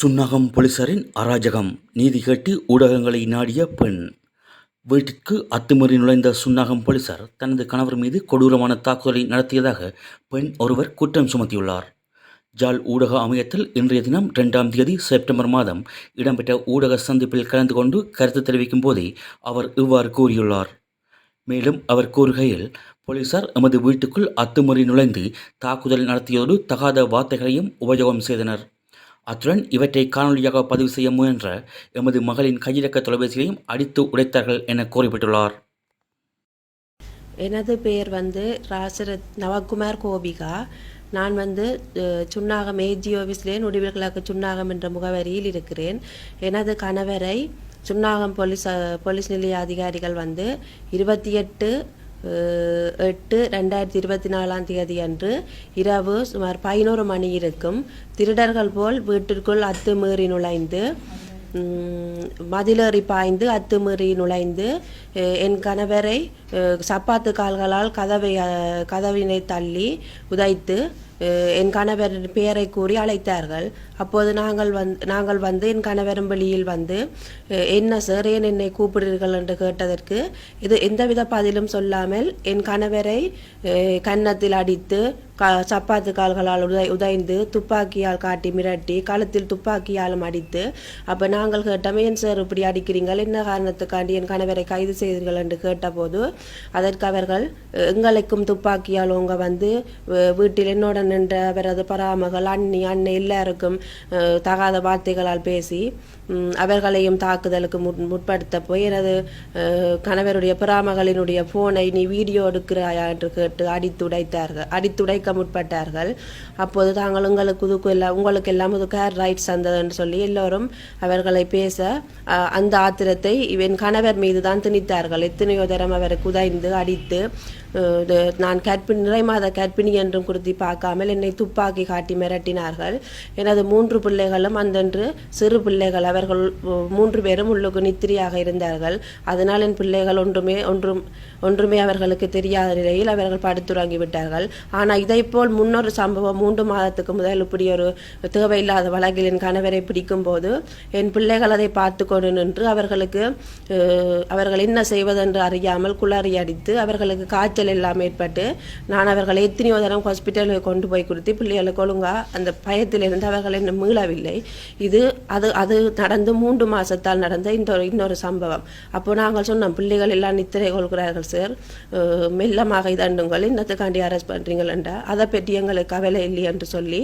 சுன்னாகம் போலீசாரின் அராஜகம். நீதி கேட்டு ஊடகங்களை நாடிய பெண். வீட்டிற்கு அத்துமீறி நுழைந்த சுன்னாகம் போலீசார் தனது கணவர் மீது கொடூரமான தாக்குதலை நடத்தியதாக பெண் ஒருவர் குற்றம் சுமத்தியுள்ளார். ஜால் ஊடக அமையத்தில் இன்றைய தினம் இரண்டாம் தேதி செப்டம்பர் மாதம் இடம்பெற்ற ஊடக சந்திப்பில் கலந்து கொண்டு கருத்து தெரிவிக்கும் போதே அவர் இவ்வாறு கூறியுள்ளார். மேலும் அவர் கூறுகையில் போலீசார் எமது வீட்டுக்குள் அத்துமறி நுழைந்து தாக்குதல் நடத்தியதோடு தகாத வார்த்தைகளையும் உபயோகம் செய்தனர். அத்துடன் இவற்றை காணொலியாக பதிவு செய்ய முயன்ற எமது மகளின் கையிறக்க தொலைபேசியையும் அடித்து உடைத்தார்கள் என கூறிவிட்டுள்ளார் எனது பெயர் வந்து ராசரத் நவகுமார் கோபிகா. நான் வந்து சுன்னாகம் ஏஜி ஆஃபீஸ்லேயே நுடிவில் சுன்னாகம் என்ற முகவரியில் இருக்கிறேன். எனது கணவரை சுன்னாகம் போலீஸ் போலீஸ் நிலைய அதிகாரிகள் வந்து இருபத்தி எட்டு எட்டு ரெண்டாயிரத்தி இருபத்தி நாலாம் தேதி அன்று இரவு சுமார் பதினோரு மணி இருக்கும். திருடர்கள் போல் வீட்டிற்குள் அத்துமீறி நுழைந்து மதிலேறி பாய்ந்து அத்துமீறி நுழைந்து என் கணவரை சப்பாத்து கால்களால் கதவை கதவினை தள்ளி உதைத்து என் கணவர் பெயரை கூறி அழைத்தார்கள். அப்போது நாங்கள் வந்து நாங்கள் வந்து என் கணவரும் வெளியில் வந்து என்ன சார் ஏன் என்னை கூப்பிடுறீர்கள் என்று கேட்டதற்கு இது எந்தவித பதிலும் சொல்லாமல் என் கணவரை கன்னத்தில் அடித்து கா சப்பாத்து கால்களால் உதை உதைந்து துப்பாக்கியால் காட்டி மிரட்டி கழுத்தில் துப்பாக்கியாலும் அடித்து அப்போ நாங்கள் கேட்டோம் ஏன் சார் இப்படி அடிக்கிறீங்கள்? என்ன காரணத்துக்காண்டி என் கணவரை கைது செய்தீர்கள்? என்று கேட்டபோது அதற்கு அவர்கள் எங்களுக்கும் துப்பாக்கியால் உங்க வந்து வீட்டில் என்னோட நின்ற அவரது பராமகள் அண்ணி அண்ணன் எல்லாருக்கும் தகாத வார்த்தைகளால் பேசி அவர்களையும் தாக்குதலுக்கு முட் முற்படுத்த போய் எனது கணவருடைய பிராமகளினுடைய போனை நீ வீடியோ எடுக்கிறாயா என்று கேட்டு அடித்துடைத்தார்கள் அடித்துடைக்க முற்பட்டார்கள். அப்போது தாங்கள் உங்களுக்கு இதுக்கு எல்லாம் உங்களுக்கு எல்லாம் இது கேர் ரைட்ஸ் தந்ததுன்னு சொல்லி எல்லோரும் அவர்களை பேச அந்த ஆத்திரத்தை என் கணவர் மீது தான் திணித்தார்கள். எத்தனையோ தரம் அவரை குதைந்து அடித்து இது நான் கற்பிணி நிறைமாத கற்பிணி என்றும் குறித்து பார்க்காமல் என்னை துப்பாக்கி காட்டி மிரட்டினார்கள். எனது மூன்று பிள்ளைகளும் அந்தன்று சிறு பிள்ளைகள் அவர்கள் மூன்று பேரும் உள்ளுக்கு நித்திரியாக இருந்தார்கள். அதனால் என் பிள்ளைகள் ஒன்றுமே ஒன்றும் ஒன்றுமே அவர்களுக்கு தெரியாத நிலையில் அவர்கள் படுத்துறங்கி விட்டார்கள். ஆனால் இதைப்போல் முன்னொரு சம்பவம் மூன்று மாதத்துக்கு முதல் இப்படி ஒரு தேவையில்லாத வழக்கில் என் கணவரை பிடிக்கும் போது என் பிள்ளைகள் அதை பார்த்து கொண்டு நின்று அவர்களுக்கு அவர்கள் என்ன செய்வதென்று அறியாமல் குளறி அடித்து அவர்களுக்கு காய்ச்சல் எல்லாம் ஏற்பட்டு நான் அவர்களை எத்தனையோ தரம் ஹாஸ்பிட்டலுக்கு கொண்டு போய் கொடுத்து பிள்ளைகளுக்கு ஒழுங்கா அந்த பயத்திலிருந்து அவர்கள் என்ன மீளவில்லை. இது அது அது நடந்து மூன்று மாதத்தால் நடந்த இந்த இன்னொரு சம்பவம். அப்போ நாங்கள் சொன்னோம் பிள்ளைகள் எல்லாம் நித்திரை கொள்கிறார்கள் சார் மெல்லமாக இதண்டுங்கள் இன்னத்துக்காண்டி அரெஸ்ட் பண்ணுறீங்கள் என்றால் அதை பற்றி எங்களுக்கு கவலை இல்லை என்று சொல்லி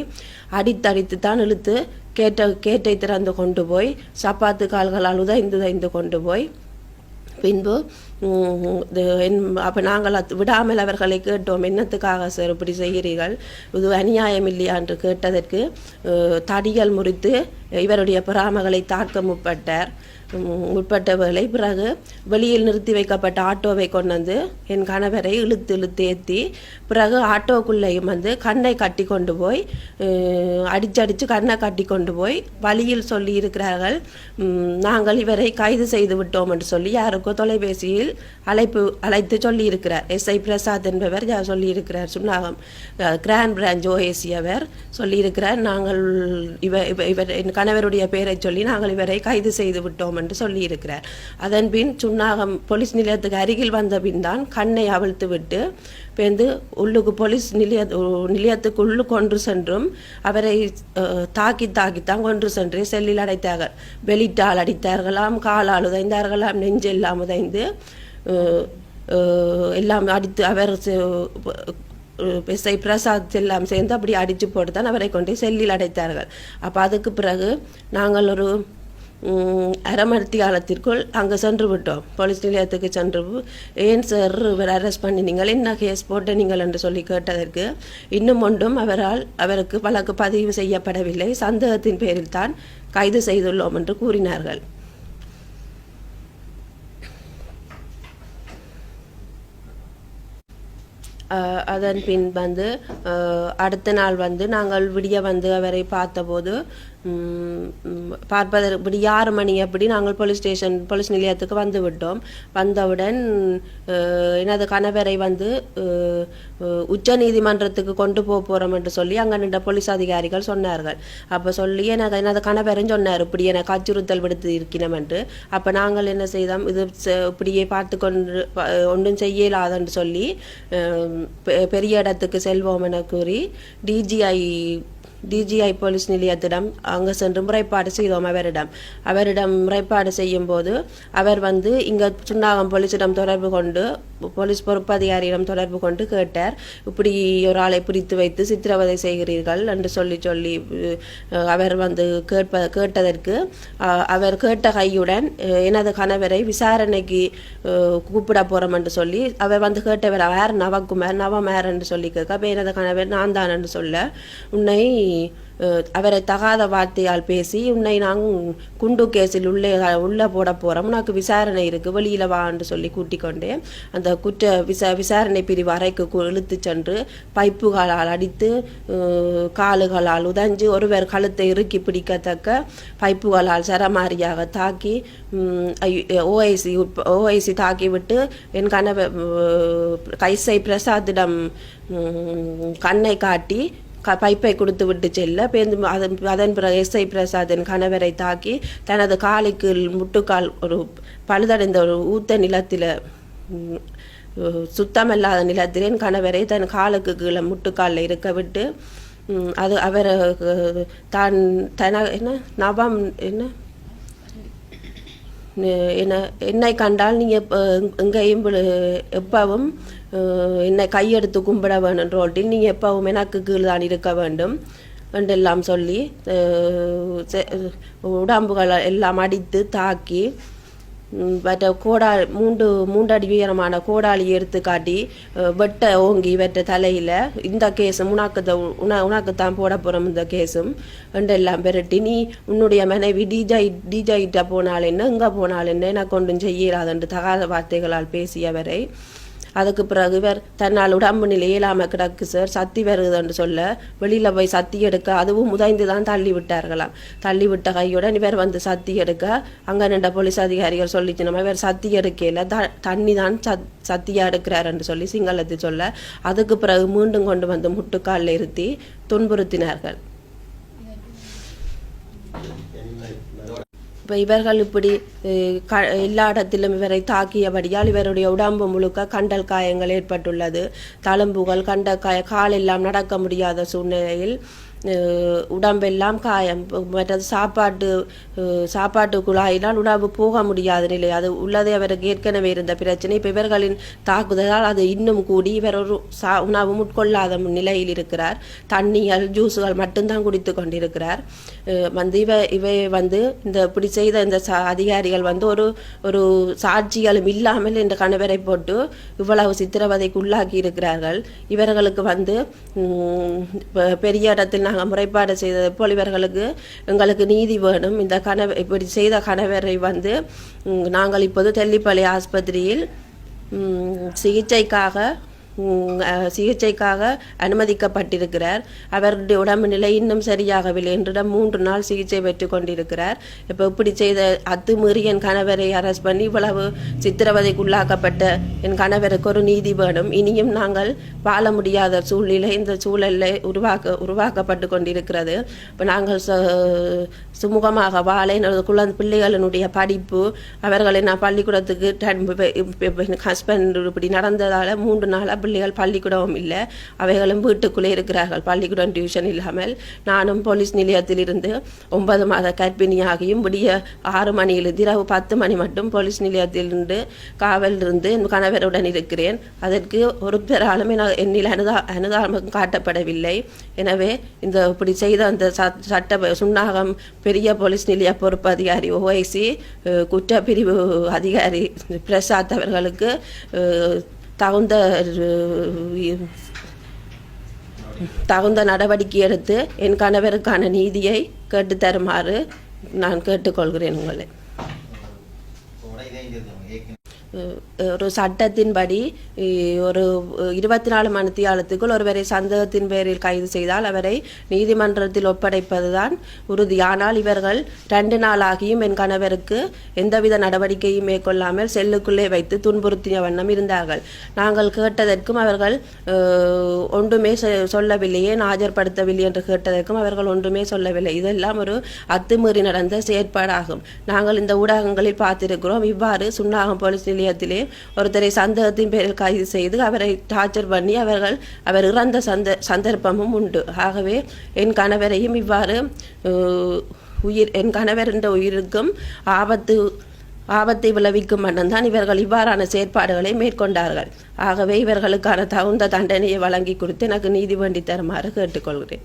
அடித்தடித்து தான் இழுத்து கேட்ட கேட்டை திறந்து கொண்டு போய் சப்பாத்து கால்களால் உதைந்து உதைந்து கொண்டு போய் பின்பு அப்போ நாங்கள் அது விடாமல் அவர்களை கேட்டோம் என்னத்துக்காக சார் இப்படி செய்கிறீர்கள்? இது அநியாயம் இல்லையா என்று கேட்டதற்கு தடிகள் முறித்து இவருடைய பொறாமைகளை தாக்க முற்பட்டார். உட்பட்டவர்களை முற்பட்ட பிறகு வெளியில் நிறுத்தி வைக்கப்பட்ட ஆட்டோவை கொண்டு வந்து என் கணவரை இழுத்து இழுத்து ஏற்றி பிறகு ஆட்டோக்குள்ளேயும் வந்து கண்ணை கட்டி கொண்டு போய் அஹ், அடிச்சடிச்சு கண்ணை கட்டி கொண்டு போய் வழியில் சொல்லி இருக்கிறார்கள். நாங்கள் இவரை கைது செய்து விட்டோம் என்று சொல்லி யாருக்கோ தொலைபேசியில் அழைப்பு அழைத்து சொல்லியிருக்கிறார். எஸ். எஸ்ஐ பிரசாத் என்பவர் சொல்லியிருக்கிறார். சுன்னாகம் கிராண்ட் பிரான்ச் ஓஏசி அவர் சொல்லியிருக்கிறார். நாங்கள் இவ இவ- இவர் என் கணவருடைய பெயரை சொல்லி நாங்கள் இவரை கைது செய்து விட்டோம் என்று சொல்லியிருக்கிறார். அதன் பின் சுன்னாகம் போலீஸ் நிலையத்துக்கு அருகில் வந்த பின் தான் கண்ணை அவிழ்த்து விட்டு பேந்து உள்ளுக்கு போலீஸ் நிலைய நிலையத்துக்கு உள்ளு கொன்று சென்றும் அவரை தாக்கி தாக்கித்தான் கொன்று சென்று செல்லில் அடைத்தார்கள். வெளிட்டால் அடித்தார்களாம் காலால் உதைந்தார்களாம் நெஞ்செல்லாம் உதைந்து எல்லாம் அடித்து அவர் செ- பிரசாத் எல்லாம் சேர்ந்து அப்படி அடித்து போட்டு தான் அவரை கொண்டு செல்லில் அடைத்தார்கள். அப்போ அதுக்கு பிறகு நாங்கள் ஒரு ம், காலத்திற்குள் அங்கே சென்று விட்டோம். போலீஸ் நிலையத்துக்கு சென்று ஏன் சார் இவர் அரெஸ்ட் பண்ணினீங்கள் என்ன கேஸ் போட்ட நீங்கள் என்று சொல்லி கேட்டதற்கு இன்னும் ஒன்றும் அவரால் அவருக்கு வழக்கு பதிவு செய்யப்படவில்லை. சந்தேகத்தின் பேரில் தான் கைது செய்துள்ளோம் என்று கூறினார்கள். அதன் பின் வந்து அடுத்த நாள் வந்து நாங்கள் விடிய வந்து அவரை பார்த்தபோது பார்ப்பதற்கு இப்படி ஆறு மணி அப்படி நாங்கள் போலீஸ் ஸ்டேஷன் போலீஸ் நிலையத்துக்கு வந்து விட்டோம். வந்தவுடன் எனது கணவரை வந்து உச்ச நீதிமன்றத்துக்கு கொண்டு போக போகிறோம் என்று சொல்லி அங்கே நின்ற போலீஸ் அதிகாரிகள் சொன்னார்கள். அப்போ சொல்லி எனக்கு எனது கணவரும் சொன்னார் இப்படி எனக்கு அச்சுறுத்தல் விடுத்து இருக்கிறோம் என்று. அப்போ நாங்கள் என்ன செய்தோம் இது இப்படியே பார்த்து கொண்டு ஒன்றும் செய்யலாதுன்னு சொல்லி பெரிய இடத்துக்கு செல்வோம் என கூறி டிஜிஐ டிஜிஐ போலீஸ் நிலையத்திடம் அங்கே சென்று முறைப்பாடு செய்தோம் அவரிடம். அவரிடம் முறைப்பாடு செய்யும்போது அவர் வந்து இங்கே சுன்னாகம் போலீஸிடம் தொடர்பு கொண்டு போலீஸ் பொறுப்பதிகாரியிடம் தொடர்பு கொண்டு கேட்டார். இப்படி ஒரு ஆளை பிடித்து வைத்து சித்திரவதை செய்கிறீர்கள் என்று சொல்லி சொல்லி அவர் வந்து கேட்ப கேட்டதற்கு அவர் கேட்ட கையுடன் எனது கணவரை விசாரணைக்கு கூப்பிட போகிறோம் என்று சொல்லி அவர் வந்து கேட்டவர் யார்? நவகுமார் நவமேர் என்று சொல்லி கேட்க அப்போ எனது கணவர் நான் தான் என்று சொல்ல உன்னை அவரை தகாத வார்த்தையால் பேசி உன்னை நாங்கள் குண்டு கேஸில் உள்ளே உள்ளே போட போகிறோம் உனக்கு விசாரணை இருக்குது வெளியில் வா என்று சொல்லி கூட்டிக் கொண்டேன். அந்த குற்ற விசா விசாரணை பிரிவு அறைக்கு இழுத்து சென்று பைப்புகளால் அடித்து காலுகளால் உதஞ்சு ஒருவர் கழுத்தை இறுக்கி பிடிக்கத்தக்க பைப்புகளால் சரமாரியாக தாக்கி ஓஐசி ஓஐசி தாக்கிவிட்டு என் கணவர் கைசை பிரசாத்திடம் கண்ணை காட்டி க பைப்பை கொடுத்து விட்டு செல்ல பேருந்து அதன் அதன் பிறகு எஸ்ஐ பிரசாத் கணவரை தாக்கி தனது காலுக்கு முட்டுக்கால் ஒரு பழுதடைந்த ஒரு ஊத்த நிலத்தில் ம், சுத்தமில்லாத நிலத்தில் கணவரை தன் காலுக்கு கீழே முட்டுக்காலில் இருக்க விட்டு அது அவர் தான் தன என்ன நவம் என்ன? என்ன என்னை கண்டால் நீங்கள் எங்கேயும் எப்பவும் என்னை கையெடுத்து கும்பிட வேணும் ரோட்டில் நீங்கள் எப்பவும் எனக்கு கீழ் தான் இருக்க வேண்டும் என்றெல்லாம் சொல்லி உடம்புகளை எல்லாம் அடித்து தாக்கி மற்ற கோடா மூன்று மூன்றடி உயரமான கோடாளி எடுத்து காட்டி வெட்ட ஓங்கி வெட்ட தலையில் இந்த கேஸும் உனக்கு உன உனக்குத்தான் போட போகிறோம் இந்த கேஸும். என்றெல்லாம் பெருட்டி நீ உன்னுடைய மனைவி டிஜாய் டிஜாயிட்ட போனால் என்ன இங்கே போனால் என்ன எனக்கு ஒன்றும் செய்யலாதென்று தகாத வார்த்தைகளால் பேசியவரை அதுக்கு பிறகு இவர் தன்னால் உடம்பு நிலை இயலாமல் கிடக்கு சார் சத்தி வருகுதுன்னு சொல்ல வெளியில் போய் சத்தி எடுக்க அதுவும் முதைந்து தான் தள்ளி விட்டார்களாம். தள்ளி விட்ட கையுடன் இவர் வந்து சத்தி எடுக்க அங்கே நின்ற போலீஸ் அதிகாரிகள் சொல்லிச்சு நம்ம இவர் சத்தி எடுக்கையில் த தண்ணி தான் சத் சத்தியாக எடுக்கிறாருன்னு சொல்லி சிங்களத்தை சொல்ல அதுக்கு பிறகு மீண்டும் கொண்டு வந்து முட்டுக்காலில் இருத்தி துன்புறுத்தினார்கள். இப்போ இவர்கள் இப்படி க எல்லா இடத்திலும் இவரை தாக்கியபடியால் இவருடைய உடம்பு முழுக்க கண்டல் காயங்கள் ஏற்பட்டுள்ளது. தழும்புகள் கண்ட காய காலெல்லாம் நடக்க முடியாத சூழ்நிலையில் உடம்பெல்லாம் காயம். மற்றது சாப்பாட்டு சாப்பாட்டு குழாயினால் உணவு போக முடியாத நிலை. அது உள்ளதே அவருக்கு ஏற்கனவே இருந்த பிரச்சனை. இப்போ இவர்களின் தாக்குதலால் அது இன்னும் கூடி இவர் ஒரு சா உணவு உட்கொள்ளாத நிலையில் இருக்கிறார். தண்ணிகள் ஜூஸுகள் மட்டும்தான் குடித்து கொண்டிருக்கிறார். வந்து இவ இவை வந்து இந்த இப்படி செய்த இந்த சா அதிகாரிகள் வந்து ஒரு ஒரு சாட்சிகளும் இல்லாமல் இந்த கணவரை போட்டு இவ்வளவு சித்திரவதைக்கு உள்ளாக்கி இருக்கிறார்கள். இவர்களுக்கு வந்து பெ- பெரிய இடத்தில் நாங்கள் முறைப்பாடு செய்தது போலிவர்களுக்கு எங்களுக்கு நீதி வேணும். இந்த கணவர் இப்படி செய்த கணவரை வந்து நாங்கள் இப்போது தெல்லிப்பள்ளி ஆஸ்பத்திரியில் சிகிச்சைக்காக சிகிச்சைக்காக அனுமதிக்கப்பட்டிருக்கிறார். அவருடைய உடம்பு நிலை இன்னும் சரியாகவில்லை என்றிடம் மூன்று நாள் சிகிச்சை பெற்று கொண்டிருக்கிறார். இப்போ இப்படி செய்த அத்துமீறி என் கணவரை அரெஸ்ட் பண்ணி இவ்வளவு சித்திரவதைக்குள்ளாக்கப்பட்ட என் கணவருக்கு ஒரு நீதி வேணும். இனியும் நாங்கள் வாழ முடியாத சூழ்நிலை இந்த சூழலில் உருவாக்க உருவாக்கப்பட்டு கொண்டிருக்கிறது. இப்போ நாங்கள் ச- சுமூகமாக வாழ எனது குழந்தை பிள்ளைகளினுடைய படிப்பு அவர்களை நான் பள்ளிக்கூடத்துக்கு ஹஸ்பண்ட் இப்படி நடந்ததால் மூன்று நாளாக பிள்ளைகள் பள்ளிக்கூடமும் இல்லை. அவைகளும் வீட்டுக்குள்ளே இருக்கிறார்கள். பள்ளிக்கூடம் டியூஷன் இல்லாமல் நானும் போலீஸ் நிலையத்திலிருந்து ஒன்பது மாத கர்ப்பிணியாகியும் விடிய ஆறு மணியிலிருந்து இரவு பத்து மணி மட்டும் போலீஸ் நிலையத்திலிருந்து காவல் இருந்து என் கணவருடன் இருக்கிறேன். அதற்கு ஒரு பெறாலும் என்னில் அனுதா அனுதாபம் காட்டப்படவில்லை. எனவே இந்த இப்படி செய்த அந்த சட்ட சுண்ணாகம் பெரிய போலீஸ் நிலைய பொறுப்பு அதிகாரி ஓஐசி குற்றப்பிரிவு அதிகாரி பிரசாத் அவர்களுக்கு தகுந்த தகுந்த நடவடிக்கை எடுத்து என் கணவருக்கான நீதியை கேட்டு தருமாறு நான் கேட்டுக்கொள்கிறேன் உங்களை. ஒரு சட்டத்தின்படி ஒரு இருபத்தி நாலு மணித்தியாலத்துக்குள் ஒருவரை சந்தேகத்தின் பேரில் கைது செய்தால் அவரை நீதிமன்றத்தில் ஒப்படைப்பதுதான் உறுதி. ஆனால் இவர்கள் ரெண்டு நாளாகியும் என் கணவருக்கு எந்தவித நடவடிக்கையும் மேற்கொள்ளாமல் செல்லுக்குள்ளே வைத்து துன்புறுத்திய வண்ணம் இருந்தார்கள். நாங்கள் கேட்டதற்கும் அவர்கள் ஒன்றுமே சொ- சொல்லவில்லை. ஏன் ஆஜர்படுத்தவில்லை என்று கேட்டதற்கும் அவர்கள் ஒன்றுமே சொல்லவில்லை. இதெல்லாம் ஒரு அத்துமீறி நடந்த செயற்பாடாகும். நாங்கள் இந்த ஊடகங்களில் பார்த்திருக்கிறோம். இவ்வாறு சுன்னாகம் போலீஸ் நிலையத்திலே ஒருத்தரை சந்தேகத்தின் பேரில் கைது செய்து அவரை டார்ச்சர் பண்ணி அவர்கள் அவர் இறந்த சந்த சந்தர்ப்பமும் உண்டு. ஆகவே என் கணவரையும் இவ்வாறு உயிர் என் கணவர் என்ற உயிருக்கும் ஆபத்து ஆபத்தை விளைவிக்கும் மட்டும்தான் இவர்கள் இவ்வாறான செயற்பாடுகளை மேற்கொண்டார்கள். ஆகவே இவர்களுக்கான தகுந்த தண்டனையை வழங்கி கொடுத்து எனக்கு நீதி வேண்டி தருமாறு கேட்டுக்கொள்கிறேன்.